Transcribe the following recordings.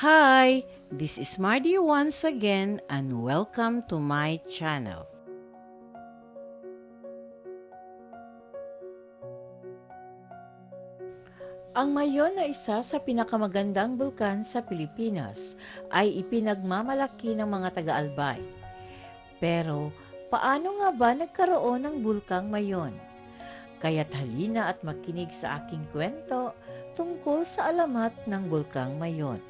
Hi, this is Mardy once again and welcome to my channel. Ang Mayon na isa sa pinakamagandang bulkan sa Pilipinas ay ipinagmamalaki ng mga taga-Albay. Pero paano nga ba nagkaroon ng bulkang Mayon? Kaya't halina at makinig sa aking kwento tungkol sa alamat ng bulkang Mayon.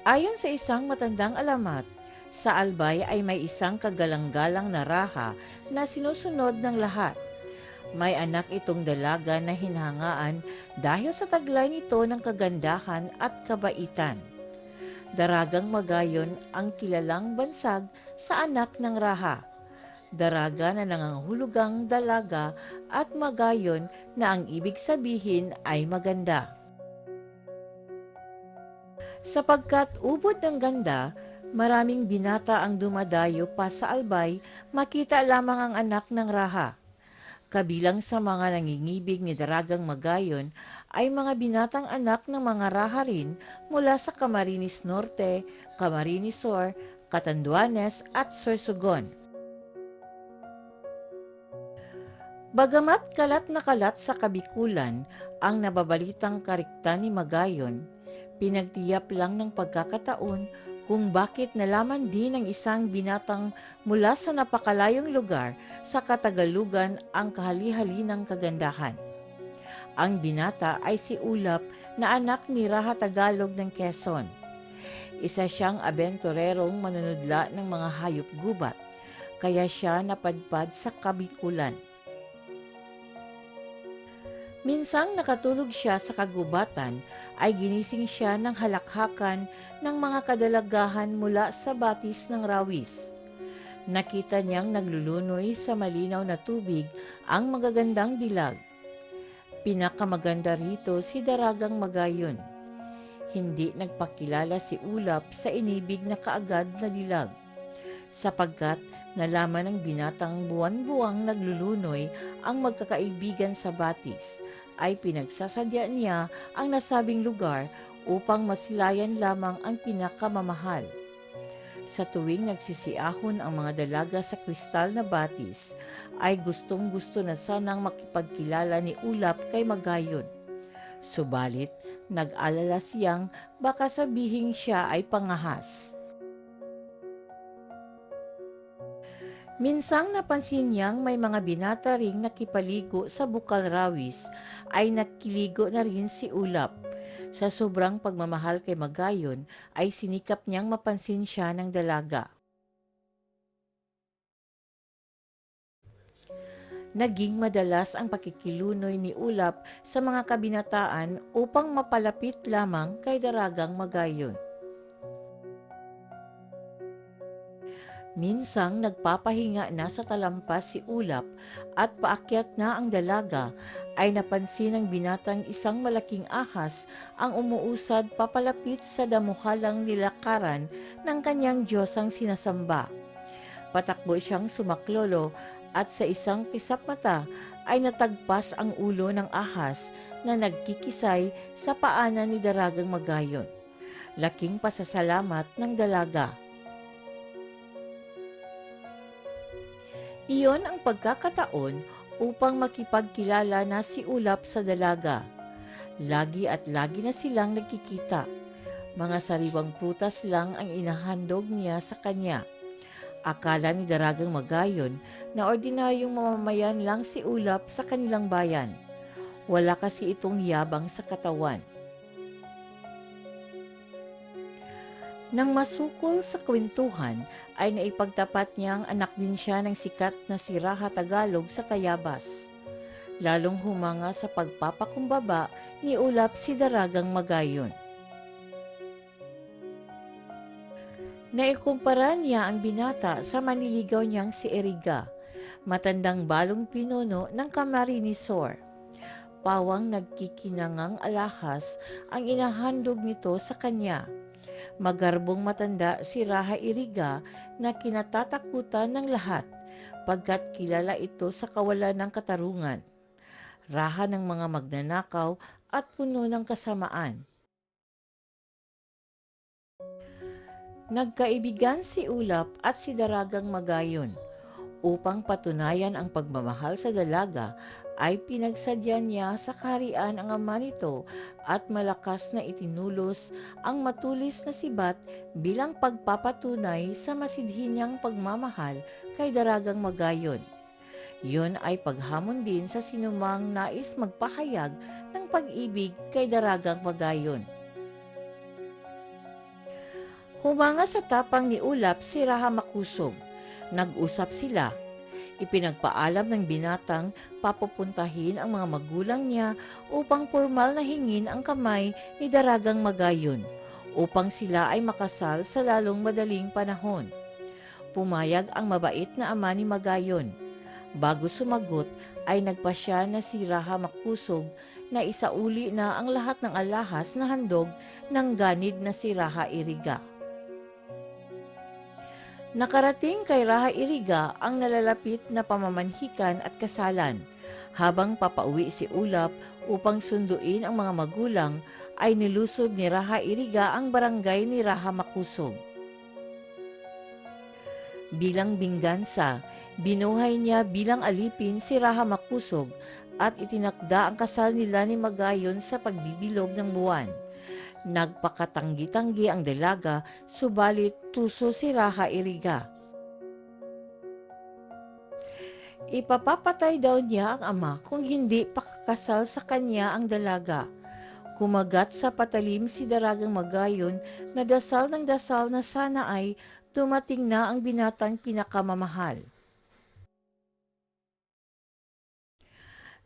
Ayon sa isang matandang alamat, sa Albay ay may isang kagalang-galang na raha na sinusunod ng lahat. May anak itong dalaga na hinhangaan dahil sa taglay nito ng kagandahan at kabaitan. Daragang Magayon ang kilalang bansag sa anak ng raha. Daraga na nangangahulugang dalaga at magayon na ang ibig sabihin ay maganda. Sapagkat ubod ng ganda, maraming binata ang dumadayo pa sa albay, makita lamang ang anak ng raha. Kabilang sa mga nangingibig ni Daragang Magayon ay mga binatang anak ng mga raha rin mula sa Camarines Norte, Camarines Sur, Catanduanes at Sorsogon. Bagamat kalat na kalat sa kabikulan ang nababalitang karikta ni Magayon, pinagtiyap lang ng pagkakataon kung bakit nalaman din ng isang binatang mula sa napakalayong lugar sa Katagalugan ang kahali-hali ng kagandahan. Ang binata ay si Ulap na anak ni Raha Tagalog ng Quezon. Isa siyang abenturerong manunudla ng mga hayop gubat, kaya siya napadpad sa kabikulan. Minsang nakatulog siya sa kagubatan ay ginising siya ng halakhakan ng mga kadalagahan mula sa batis ng rawis. Nakita niyang naglulunoy sa malinaw na tubig ang magagandang dilag. Pinakamaganda rito si Daragang Magayon. Hindi nagpakilala si Ulap sa inibig na kaagad na dilag sapagkat nalaman ng binatang buwan-buwang naglulunoy ang magkakaibigan sa batis, ay pinagsasadya niya ang nasabing lugar upang masilayan lamang ang pinakamamahal. Sa tuwing nagsisiahon ang mga dalaga sa kristal na batis, ay gustong gusto na sanang makipagkilala ni Ulap kay Magayon. Subalit, nag-alala siyang baka sabihing siya ay pangahas. Minsang napansin niyang may mga binata ring nakipaligo sa bukal rawis ay nakiligo na rin si Ulap. Sa sobrang pagmamahal kay Magayon ay sinikap niyang mapansin siya ng dalaga. Naging madalas ang pakikilunoy ni Ulap sa mga kabinataan upang mapalapit lamang kay Daragang Magayon. Minsang nagpapahinga na sa talampas si Ulap at paakyat na ang dalaga ay napansin ng binatang isang malaking ahas ang umuusad papalapit sa damuhalang nilakaran ng kanyang Diyosang sinasamba. Patakbo siyang sumaklolo at sa isang kisap mata ay natagpas ang ulo ng ahas na nagkikisay sa paanan ni Daragang Magayon. Laking pasasalamat ng dalaga. Iyon ang pagkakataon upang makipagkilala na si Ulap sa dalaga. Lagi at lagi na silang nagkikita. Mga sariwang prutas lang ang inahandog niya sa kanya. Akala ni Daragang Magayon na ordinaryong mamamayan lang si Ulap sa kanilang bayan. Wala kasi itong yabang sa katawan. Nang masukol sa kwentuhan, ay naipagtapat niyang anak din siya ng sikat na si Raha Tagalog sa Tayabas. Lalong humanga sa pagpapakumbaba ni Ulap si Daragang Magayon. Naikumpara niya ang binata sa maniligaw niyang si Eriga, matandang balong pinuno ng Camarinesor. Pawang nagkikinangang alahas ang inahandog nito sa kanya. Magarbong matanda si Raha Iriga na kinatatakutan ng lahat pagkat kilala ito sa kawalan ng katarungan. Raha ng mga magnanakaw at puno ng kasamaan. Nagkaibigan si Ulap at si Daragang Magayon. Upang patunayan ang pagmamahal sa dalaga, ay pinagsadya niya sa kaharian ang ama nito at malakas na itinulos ang matulis na sibat bilang pagpapatunay sa masidhi niyang pagmamahal kay Daragang Magayon. Yun ay paghamon din sa sinumang nais magpahayag ng pag-ibig kay Daragang Magayon. Humanga sa tapang ni Ulap si Raha Makusog. Nag-usap sila. Ipinagpaalam ng binatang papupuntahin ang mga magulang niya upang formal na hingin ang kamay ni Daragang Magayon upang sila ay makasal sa lalong madaling panahon. Pumayag ang mabait na ama ni Magayon. Bago sumagot ay nagpasya na si Raha Makusog na isauli na ang lahat ng alahas na handog ng ganid na si Raha Iriga. Nakarating kay Raha Iriga ang nalalapit na pamamanhikan at kasalan. Habang papauwi si Ulap upang sunduin ang mga magulang, ay nilusob ni Raha Iriga ang barangay ni Raha Makusog. Bilang binggansa, binuhay niya bilang alipin si Raha Makusog at itinakda ang kasal nila ni Magayon sa pagbibilog ng buwan. Nagpakatanggi-tanggi ang dalaga, subalit tuso si Raha Iriga. Ipapapatay daw niya ang ama kung hindi pakakasal sa kanya ang dalaga. Kumagat sa patalim si Daragang Magayon na dasal ng dasal na sana ay dumating na ang binatang pinakamamahal.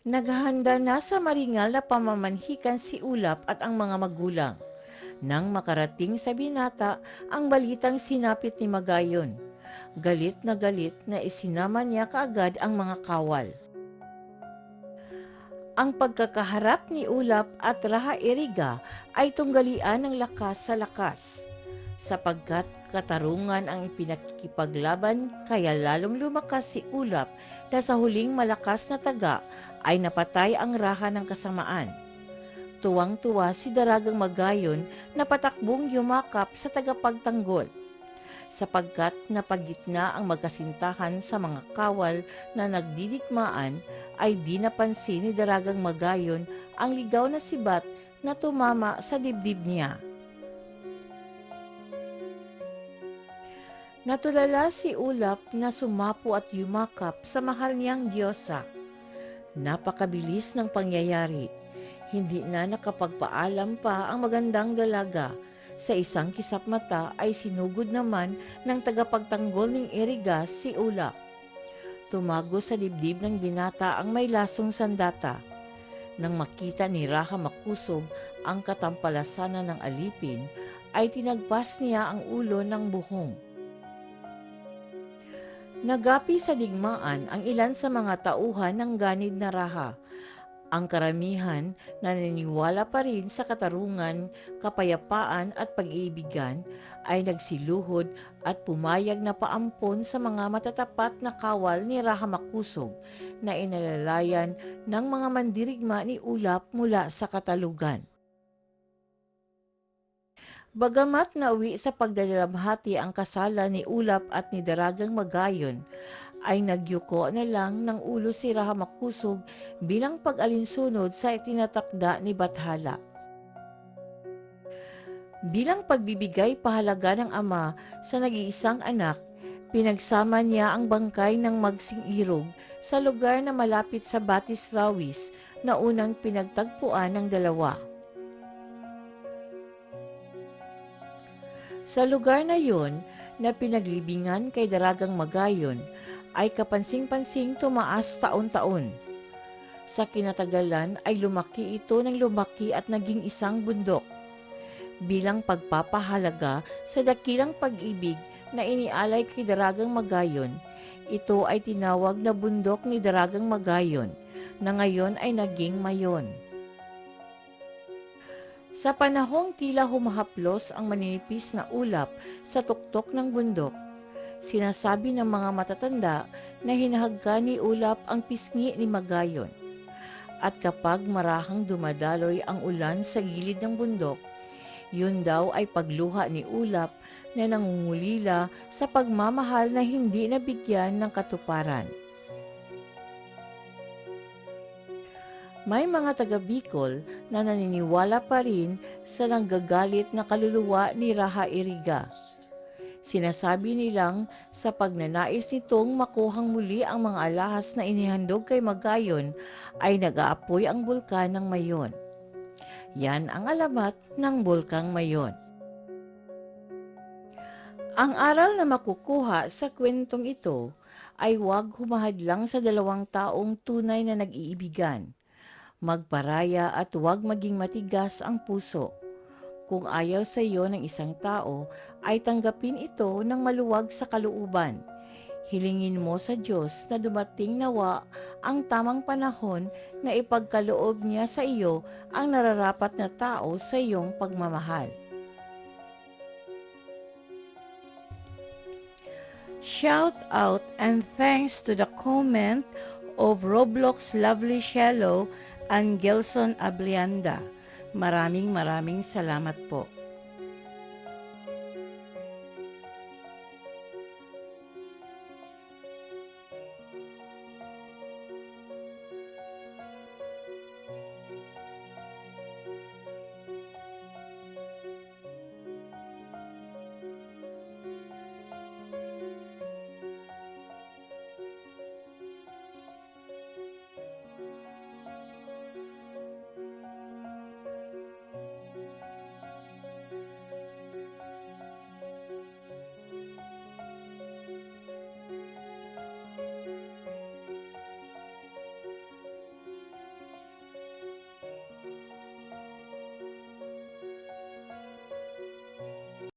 Naghahanda na sa maringal na pamamanhikan si Ulap at ang mga magulang. Nang makarating sa binata ang balitang sinapit ni Magayon. Galit na galit na isinama niya kaagad ang mga kawal. Ang pagkakaharap ni Ulap at Raha Eriga ay tunggalian ng lakas sa lakas sapagkat katarungan ang pinakikipaglaban kaya lalong lumakas si Ulap na sa huling malakas na taga ay napatay ang raha ng kasamaan. Tuwang-tuwa si Daragang Magayon na patakbong yumakap sa tagapagtanggol sapagkat napagitna ang magkasintahan sa mga kawal na nagdidikmaan ay di napansin ni Daragang Magayon ang ligaw na sibat na tumama sa dibdib niya. Natulala si Ulap na sumapo at yumakap sa mahal niyang Diyosa. Napakabilis ng pangyayari. Hindi na nakapagpaalam pa ang magandang dalaga. Sa isang kisap mata ay sinugod naman ng tagapagtanggol ng Eriga si Ulap. Tumago sa dibdib ng binata ang may lasong sandata. Nang makita ni Raha Makusog ang katampalasanan ng alipin, ay tinagpas niya ang ulo ng buhong. Nagapi sa digmaan ang ilan sa mga tauhan ng ganid na raha. Ang karamihan naniniwala pa rin sa katarungan, kapayapaan at pag-iibigan ay nagsiluhod at pumayag na paampon sa mga matatapat na kawal ni Raha Makusog na inalalayan ng mga mandirigma ni Ulap mula sa katalugan. Bagamat nauwi sa pagdalamhati ang kasala ni Ulap at ni Daragang Magayon, ay nagyuko na lang ng ulo si Raha Makusog bilang pag-alinsunod sa itinatakda ni Bathala. Bilang pagbibigay pahalaga ng ama sa nag-iisang anak, pinagsama niya ang bangkay ng magsing irog sa lugar na malapit sa Batis Rawis na unang pinagtagpuan ng dalawa. Sa lugar na yon na pinaglibingan kay Daragang Magayon ay kapansing-pansing tumaas taon-taon. Sa kinatagalan ay lumaki ito ng lumaki at naging isang bundok. Bilang pagpapahalaga sa dakilang pag-ibig na inialay kay Daragang Magayon, ito ay tinawag na bundok ni Daragang Magayon na ngayon ay naging mayon. Sa panahong tila humahaplos ang maninipis na ulap sa tuktok ng bundok, sinasabi ng mga matatanda na hinahagka ni ulap ang pisngi ni Magayon. At kapag marahang dumadaloy ang ulan sa gilid ng bundok, yun daw ay pagluha ni ulap na nangungulila sa pagmamahal na hindi nabigyan ng katuparan. May mga taga Bicol na naniniwala pa rin sa nanggagalit na kaluluwa ni Raha Iriga. Sinasabi nilang sa pagnanais nitong makuhang muli ang mga alahas na inihandog kay Magayon ay nag-aapoy ang bulkan ng Mayon. Yan ang alamat ng bulkang Mayon. Ang aral na makukuha sa kwentong ito ay huwag humahadlang sa dalawang taong tunay na nag-iibigan magparaya at huwag maging matigas ang puso. Kung ayaw sa iyo ng isang tao, ay tanggapin ito ng maluwag sa kalooban. Hilingin mo sa Diyos na dumating nawa ang tamang panahon na ipagkaloob niya sa iyo ang nararapat na tao sa iyong pagmamahal. Shout out and thanks to the comment of Roblox Lovely Shallow and Gelson Ablianda. Maraming maraming salamat po.